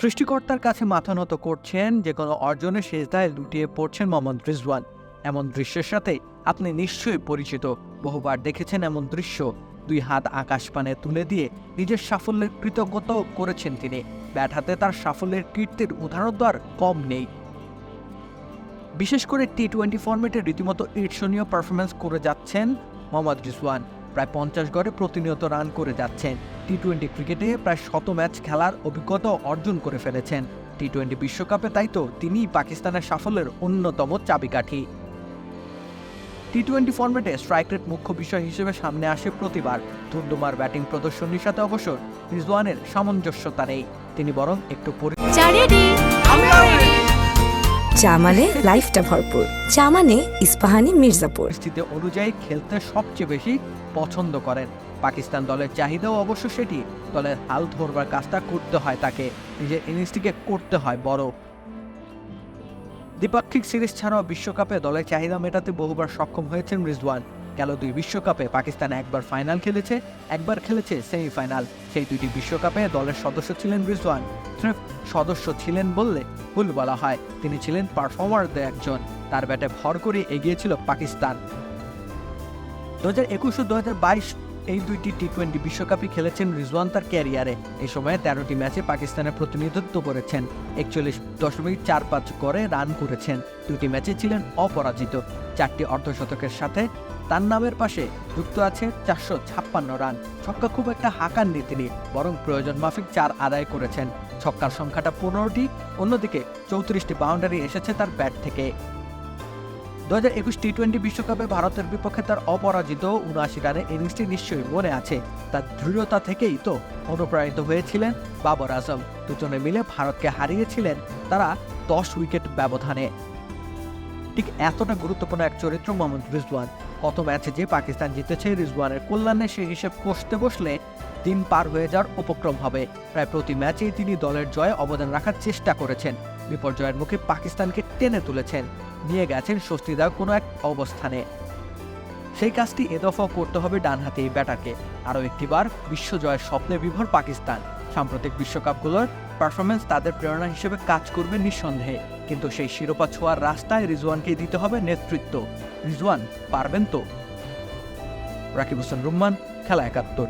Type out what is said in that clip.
সৃষ্টিকর্তার কাছে মাথা নত করছেন যে কোনো অর্জনের শেষদায় লুটিয়ে পড়ছেন মোহাম্মদ রিজওয়ান। এমন দৃশ্যের সাথে আপনি নিশ্চয়ই পরিচিত। বহুবার দেখেছেন এমন দৃশ্য। দুই হাত আকাশ পানে তুলে দিয়ে নিজের সাফল্যের কৃতজ্ঞতাও করেছেন তিনি। ব্যাট হাতে তার সাফল্যের কীর্তির উদাহরণ আর কম নেই। বিশেষ করে টি টোয়েন্টি ফর্মেটে রীতিমতো ঈর্ষণীয় পারফরমেন্স করে যাচ্ছেন মোহাম্মদ রিজওয়ান। প্রায় পঞ্চাশ গড়ে প্রতিনিয়ত রান করে যাচ্ছেন। টি টোয়েন্টি ক্রিকেটে প্রায় শত ম্যাচ খেলার অভিজ্ঞতা অর্জন করে ফেলেছেন। টি টোয়েন্টি বিশ্বকাপে তাই তো তিনিই পাকিস্তানের সাফল্যের অন্যতম চাবিকাঠি। টি টোয়েন্টি ফর্মেটে স্ট্রাইক রেট মুখ্য বিষয় হিসেবে সামনে আসে প্রতিবার। ধুন্দুমার ব্যাটিং প্রদর্শনীর সাথে অবশ্য রিজওয়ানের সামঞ্জস্যতা নেই। তিনি বরং একটু পরি চা রেডি চা মানে লাইফটা ভরপুর। চা মানে ইস্পাহানি মির্জাপুর। পরিস্থিতি অনুযায়ী খেলতে সবচেয়ে বেশি পছন্দ করেন। পাকিস্তান দলের চাহিদাও অবশ্য সেটি দলের হাল ধরবার কাজটা করতে হয় তাকে, নিজের ইনিংসটিকে করতে হয় বড়। দ্বিপাক্ষিক সিরিজ ছাড়াও বিশ্বকাপে দলের চাহিদা মেটাতে বহুবার সক্ষম হয়েছেন রিজওয়ান। গেল দুই বিশ্বকাপে পাকিস্তান একবার ফাইনাল খেলেছে, একবার খেলেছে সেমিফাইনাল। সেই দুইটি বিশ্বকাপে দলের সদস্য ছিলেন রিজওয়ান। স্রেফ সদস্য ছিলেন বললে ভুল বলা হয়, তিনি ছিলেন পারফর্মারদের একজন। তার ব্যাটে ভর করে এগিয়েছিল পাকিস্তান। দু হাজার একুশ ও দু হাজার বাইশ এই দুইটি টি টোয়েন্টি বিশ্বকাপই খেলেছেন রিজওয়ান তার ক্যারিয়ারে। এ সময়ে তেরোটি ম্যাচে পাকিস্তানের প্রতিনিধিত্ব করেছেন। একচল্লিশ দশমিক চার পাঁচ করে রান করেছেন। দুটি ম্যাচে ছিলেন অপরাজিত। চারটি অর্ধশতকের সাথে তার নামের পাশে যুক্ত আছে চারশো ছাপ্পান্ন রান। ছক্কা খুব একটা হাঁকাননি তিনি, বরং প্রয়োজন মাফিক চার আদায় করেছেন। ছক্কার সংখ্যাটা পনেরোটি, অন্যদিকে চৌত্রিশটি বাউন্ডারি এসেছে তার ব্যাট থেকে। দু হাজার একুশ টি টোয়েন্টি বিশ্বকাপে ভারতের বিপক্ষে তার অপরাজিত উনআশি রানের ইনিংসটি নিশ্চয়ই মনে আছে। তার দৃঢ়তা থেকেই তো অনুপ্রাণিত হয়েছিলেন বাবর আজম। দুজনে মিলে ভারতকে হারিয়েছিলেন তারা দশ উইকেট ব্যবধানে। ঠিক এতটা গুরুত্বপূর্ণ এক চরিত্র মোহাম্মদ রিজওয়ান। কত ম্যাচে যে পাকিস্তান জিতেছে, রিজওয়ানের কল্যাণে সেই হিসেব কষতে বসলে দিন পার হয়ে যাওয়ার উপক্রম হবে। প্রায় প্রতি ম্যাচেই তিনি দলের জয়ে অবদান রাখার চেষ্টা করেছেন। বিপর্যয়ের মুখে পাকিস্তানকে টেনে তুলেছেন। নিয়ে গেছেন স্বস্তিদায়ক কোনো এক অবস্থানে। সেই কাজটি এ দফাও করতে হবে ডানহাতি এই ব্যাটারকে। আরও একটিবার বিশ্বজয়ের স্বপ্নে বিভোর পাকিস্তান। সাম্প্রতিক বিশ্বকাপগুলোর পারফরমেন্স তাদের প্রেরণা হিসেবে কাজ করবে নিঃসন্দেহে। কিন্তু সেই শিরোপা ছোঁয়ার রাস্তায় রিজওয়ানকে দিতে হবে নেতৃত্ব। রিজওয়ান পারবেন তো? রাকিব হোসেন রুম্মান, খেলা একাত্তর।